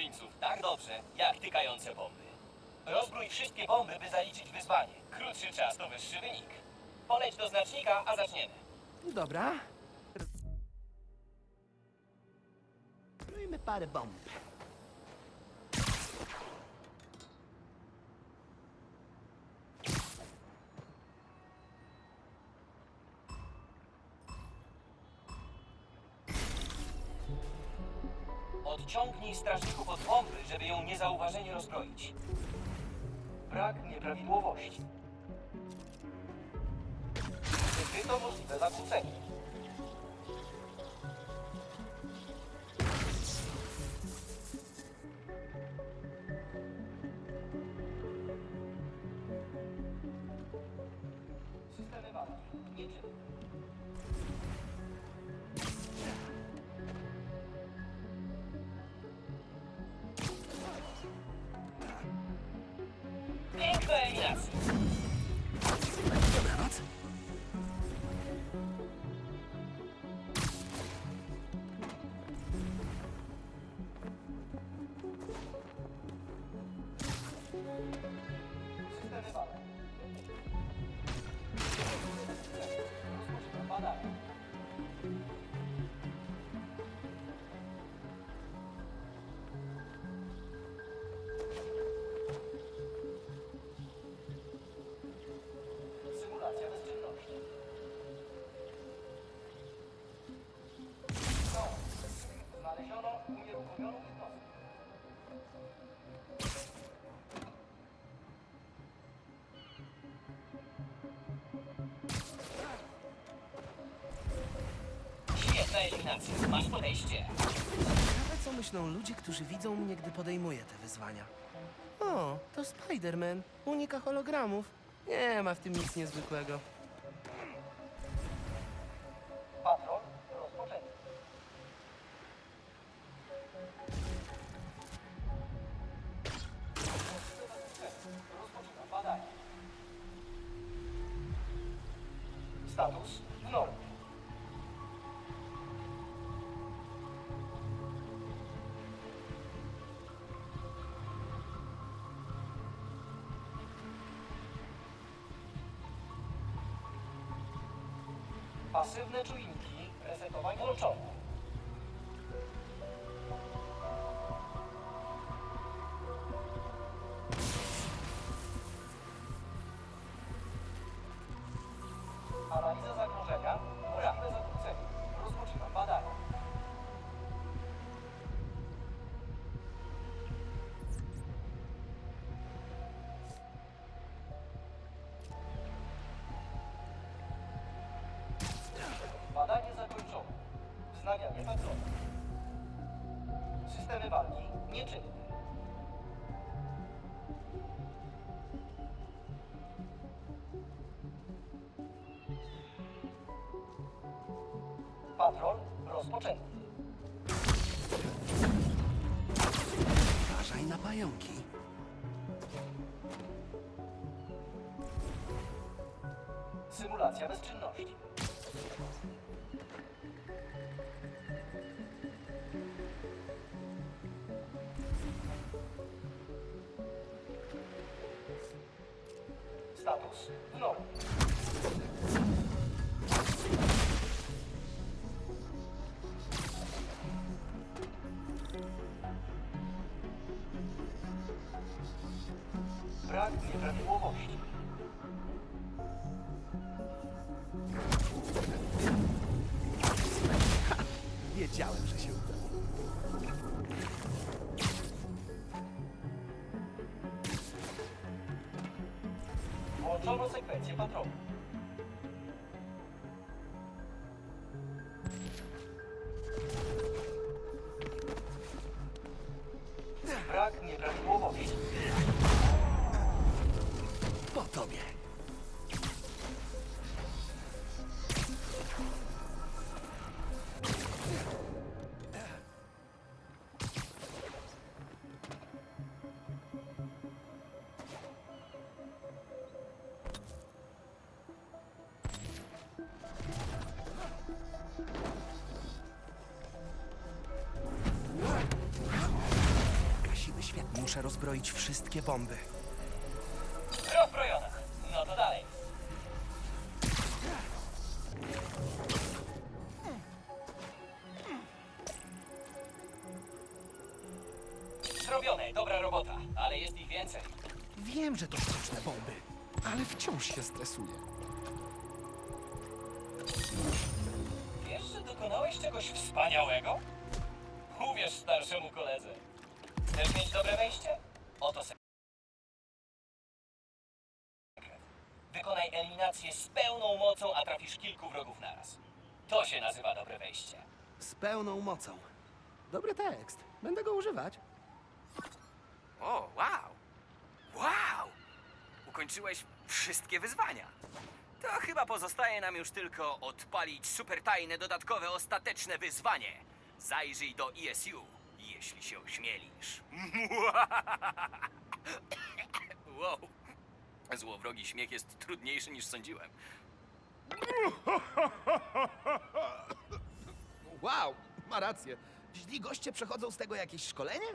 złoczyńców tak dobrze, jak tykające bomby. Rozbrój wszystkie bomby, by zaliczyć wyzwanie. Krótszy czas to wyższy wynik. Poleć do znacznika, a zaczniemy. Dobra. Zróbmy parę bomb. Odciągnij strażników od bomby, żeby ją niezauważenie rozbroić. Brak nieprawidłowości. Wykryto możliwe zakłócenie. Thank you. Świetna eliminacja. Masz podejście. Ciekawe, co myślą ludzie, którzy widzą mnie, gdy podejmuję te wyzwania. O, to Spider-Man. Unika hologramów. Nie ma w tym nic niezwykłego. Patrol rozpoczęty. Rozpoczynam badanie. Status w normie. Pasywne czujniki resetowania włączone. Wznawianie patronu. Systemy walki nieczynne. Patrol rozpoczęty. Uważaj na pająki. Symulacja bezczynności. W normie. Brak nieprawidłowości. Wiedziałem, że Control Sequence Control。Muszę rozbroić wszystkie bomby. Rozbrojona. No to dalej. Zrobione, dobra robota, ale jest ich więcej. Wiem, że to sztuczne bomby, ale wciąż się stresuję. Wiesz, że dokonałeś czegoś wspaniałego? Uwierz starszemu koledze. Chcesz mieć dobre wejście? Oto sekret. Wykonaj eliminację z pełną mocą, a trafisz kilku wrogów naraz. To się nazywa dobre wejście. Z pełną mocą. Dobry tekst. Będę go używać. O, wow! Wow! Ukończyłeś wszystkie wyzwania. To chyba pozostaje nam już tylko odpalić super tajne, dodatkowe, ostateczne wyzwanie. Zajrzyj do ESU, jeśli się ośmielisz. wow. Złowrogi śmiech jest trudniejszy niż sądziłem. Wow, ma rację. Źli goście przechodzą z tego jakieś szkolenie?